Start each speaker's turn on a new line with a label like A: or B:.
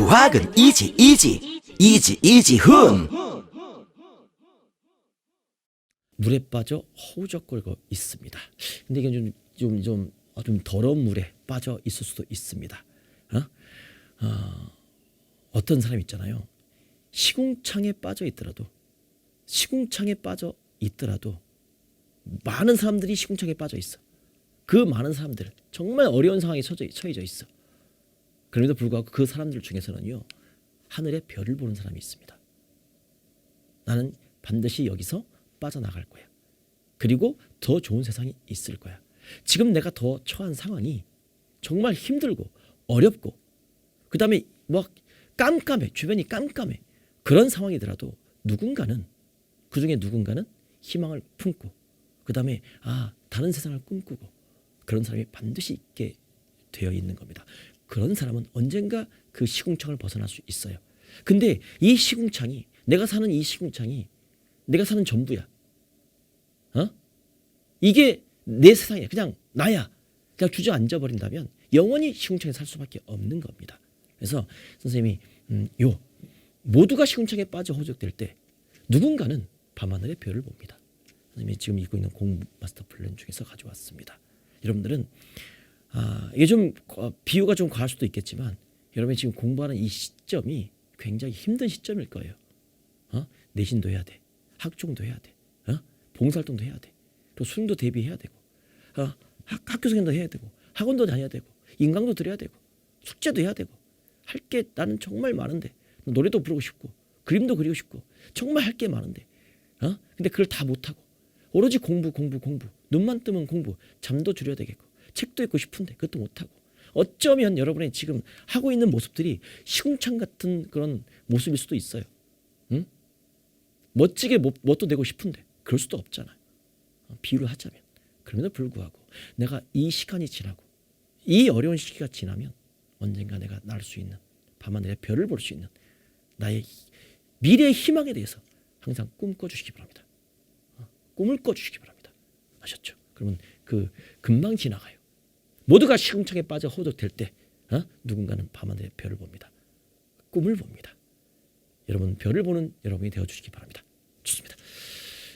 A: 수학은 이지 이지 이지 이지 훈
B: 물에 빠져 허우적거리고 있습니다. 근데 이게 좀 좀좀 어, 좀 더러운 물에 빠져 있을 수도 있습니다. 어? 어, 어떤 사람 있잖아요. 시궁창에 빠져 있더라도 시궁창에 빠져 있더라도 많은 사람들이 시궁창에 빠져 있어. 그 많은 사람들 정말 어려운 상황에 처져, 처해져 있어. 그럼에도 불구하고 그 사람들 중에서는요 하늘의 별을 보는 사람이 있습니다. 나는 반드시 여기서 빠져나갈 거야. 그리고 더 좋은 세상이 있을 거야. 지금 내가 더 처한 상황이 정말 힘들고 어렵고 그 다음에 막 깜깜해 주변이 깜깜해 그런 상황이더라도 누군가는 그 중에 누군가는 희망을 품고 그 다음에 아 다른 세상을 꿈꾸고 그런 사람이 반드시 있게 되어 있는 겁니다. 그런 사람은 언젠가 그 시궁창을 벗어날 수 있어요. 근데 이 시궁창이 내가 사는 이 시궁창이 내가 사는 전부야. 어? 이게 내 세상이야. 그냥 나야. 그냥 주저앉아 버린다면 영원히 시궁창에 살 수밖에 없는 겁니다. 그래서 선생님이 음, 요 모두가 시궁창에 빠져 호적될 때 누군가는 밤하늘의 별을 봅니다. 선생님이 지금 입고 있는 공부 마스터 플랜 중에서 가져왔습니다. 여러분들은 아, 이게 좀 어, 비유가 좀 과할 수도 있겠지만 여러분이 지금 공부하는 이 시점이 굉장히 힘든 시점일 거예요. 어? 내신도 해야 돼. 학종도 해야 돼. 어? 봉사활동도 해야 돼. 또 수능도 대비해야 되고 어? 학, 학교 생활도 해야 되고 학원도 다녀야 되고 인강도 들어야 되고 숙제도 해야 되고 할 게 나는 정말 많은데 노래도 부르고 싶고 그림도 그리고 싶고 정말 할 게 많은데 어? 근데 그걸 다 못하고 오로지 공부 공부 공부 눈만 뜨면 공부 잠도 줄여야 되겠고 책도 읽고 싶은데 그것도 못하고 어쩌면 여러분의 지금 하고 있는 모습들이 시궁창 같은 그런 모습일 수도 있어요. 응? 멋지게 못, 멋도 내고 싶은데 그럴 수도 없잖아요. 어, 비유를 하자면 그럼에도 불구하고 내가 이 시간이 지나고 이 어려운 시기가 지나면 언젠가 내가 날 수 있는 밤하늘의 별을 볼 수 있는 나의 미래의 희망에 대해서 항상 꿈꿔 주시기 바랍니다. 어, 꿈을 꿔 주시기 바랍니다. 아셨죠? 그러면 그 금방 지나가요. 모두가 시궁창에 빠져 호적될 때 어? 누군가는 밤하늘의 별을 봅니다. 꿈을 봅니다. 여러분 별을 보는 여러분이 되어 주시기 바랍니다.